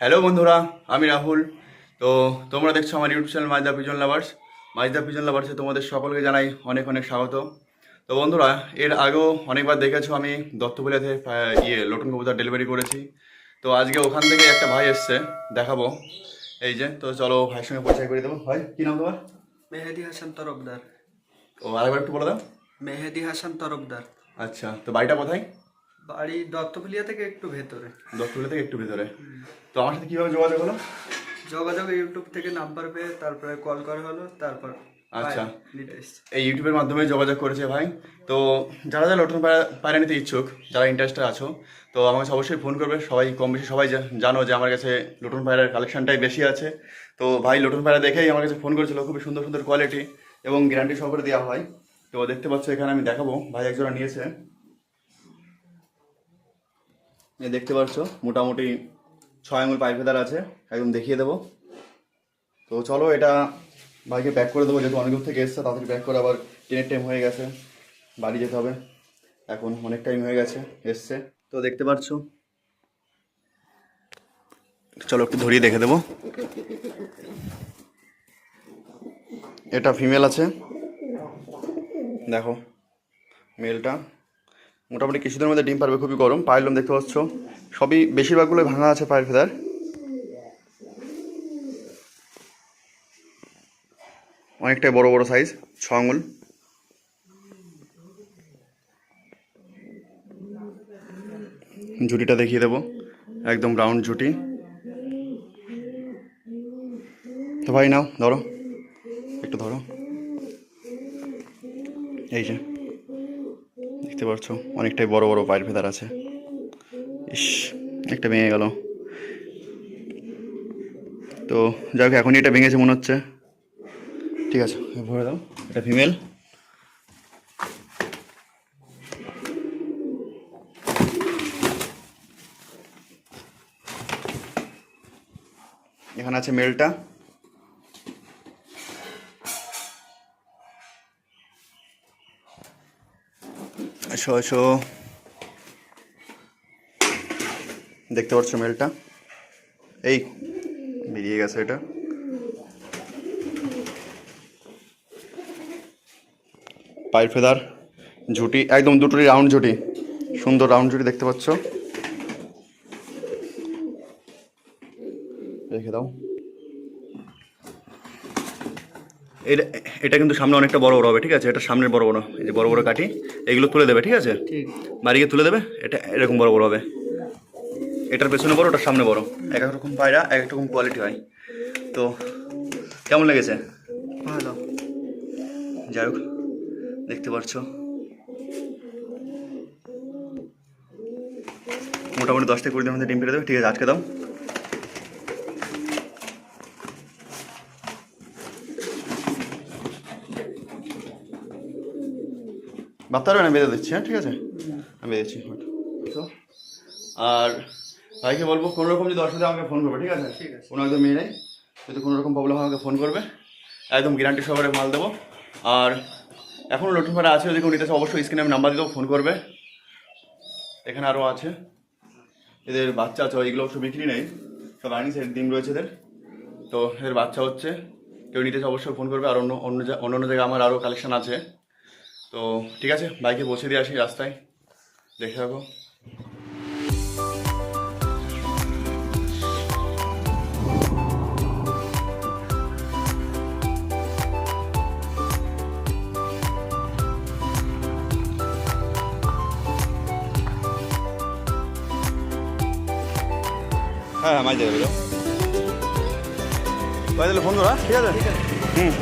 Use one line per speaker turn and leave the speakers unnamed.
Hello বন্ধুরা আমি রাহুল। তো তোমরা দেখছ আমার YouTube channel Maida pigeon lovers Maida pigeon লাভার্সে তোমাদের সকলকে জানাই অনেক অনেক স্বাগত। তো বন্ধুরা এর আগেও অনেকবার দেখেছ আমি দত্তপুলিয়াতে ইয়ে লটন কবুতর ডেলিভারি করেছি। তো আজকে ওখান থেকে একটা ভাই এসছে দেখাবো। এই যে তো চলো ভাইয়ের সঙ্গে পরিচয় করে দেবো। ভাই কী নাম তোমার?
মেহেদি হাসান তরফদার।
ও আরেকবার একটু বলে দাও।
মেহেদি হাসান তরফদার।
আচ্ছা তো বাড়িটা কোথায়?
বাড়ি দত্তপুলিয়া থেকে একটু ভেতরে।
দত্তপুলিয়া থেকে একটু ভিতরে। তো আমার সাথে কীভাবে যোগাযোগ হলো?
যোগাযোগ ইউটিউব থেকে নাম্বার পেয়ে তারপরে কল করা হলো তারপর
আচ্ছা। এই ইউটিউবের মাধ্যমে যোগাযোগ করেছে ভাই। তো যারা যারা লটন পায়রা নিতে ইচ্ছুক যারা ইন্টারেস্টেড আছো তো আমার কাছে অবশ্যই ফোন করবে। সবাই কম বেশি সবাই জানো যে আমার কাছে লটন পায়রার কালেকশনটাই বেশি আছে। তো ভাই লটন পায়রা দেখেই আমার কাছে ফোন করেছিল। খুবই সুন্দর সুন্দর কোয়ালিটি এবং গ্যারান্টি সহকারে দেওয়া হয়। তো দেখতে পাচ্ছ এখানে আমি দেখাবো। ভাই একজোড়া নিয়েছে। দেখতে পাচ্ছ, মোটামুটি ছয় আঙুল পাইপ ফেদার আছে। একদম দেখিয়ে দেবো। তো চলো, এটা বাইকে প্যাক করে দেবো, যেহেতু অনেক দূর থেকে এসছে, তাড়াতাড়ি প্যাক করে আবার ট্রেনের টাইম হয়ে গেছে। বাড়ি যেতে হবে। এখন অনেক টাইম হয়ে গেছে, এসছে। তো দেখতে পাচ্ছ, চলো একটু ধরিয়ে দেখে দেবো। এটা ফিমেল আছে। দেখো মেলটা মোটামুটি কিছুদিনের মধ্যে ডিম পারবে, খুবই গরম। পায়ের দেখতে পাচ্ছ। সবই বেশিরভাগগুলোই ভাঙা আছে পায়ের ফেদার। অনেকটাই বড় বড় সাইজ ছ আঙুল। ঝুটিটা দেখিয়ে দেবো। একদম রাউন্ড ঝুটি। তো ভাই নাও, ধরো। একটু ধরো। এই যে। দেখতে পাচ্ছ অনেকটাই বড় বড় পায়ের ভেতর আছে। ইস, একটা ভেঙে গেল। তো যাই হোক, এখনই এটা ভেঙেছে মনে হচ্ছে। ঠিক আছে ভরে দাও। এটা ফিমেল এখানে আছে মেলটা এসো এসো। দেখতে পাচ্ছ মেলটা? এই, বেরিয়ে গেছে এটা। পায়ের ফেদার ঝুটি, একদম দুটোরই রাউন্ড ঝুটি। সুন্দর রাউন্ড ঝুটি দেখতে পাচ্ছ। রেখে দাও। এটা এটা কিন্তু সামনে অনেকটা বড় বড় হবে ঠিক আছে? এটা সামনের বড় বড় এই যে বড় বড় কাঠি এগুলো তুলে দেবে ঠিক আছে? বাড়িকে তুলে দেবে এটা এরকম বড় বড় হবে। এটার পেছনে বড় ওটার সামনে বড়। এক এক রকম পায়রা এক এক রকম কোয়ালিটি হয়। তো কেমন লেগেছে?
ভালো।
যাই হোক দেখতে পাচ্ছ মোটামুটি দশ থেকে কুড়ি দিনের মধ্যে ডিম পেরে দেবে ঠিক আছে? আজকে দাও। পারবে না বেঁধে দিচ্ছি হ্যাঁ ঠিক আছে? আমি বেঁধেছি তো? আর ভাইকে বলব কোনো রকম যদি অসুবিধা আমাকে ফোন করবে ঠিক আছে?
ঠিক আছে।
কোনো একদম মেয়ে নেই। যদি কোনো রকম প্রবলেম হয় আমাকে ফোন করবে। একদম গ্যারান্টি সহকারে মাল দেবো। আর এখনও নতুন ভাড়া আছে যদি কেউ নিতে অবশ্যই স্ক্রিনে আমি নাম্বার দিতেও ফোন করবে। এখানে আরও আছে। এদের বাচ্চা আছে এগুলো অবশ্য বিক্রি নেই। সব আর্নিং সেট ডিম রয়েছে এদের। তো এদের বাচ্চা হচ্ছে। কেউ নিতে অবশ্যই ফোন করবে। আর অন্য অন্য অন্য অন্য জায়গায় আমার আরও কালেকশন আছে। তো ঠিক আছে বাইকে পৌঁছে দিয়ে আসি রাস্তায়। দেখে রাখো। হ্যাঁ হ্যাঁ মাঝে। যাবে তাহলে ফোন করো হ্যাঁ? ঠিক আছে। হুম।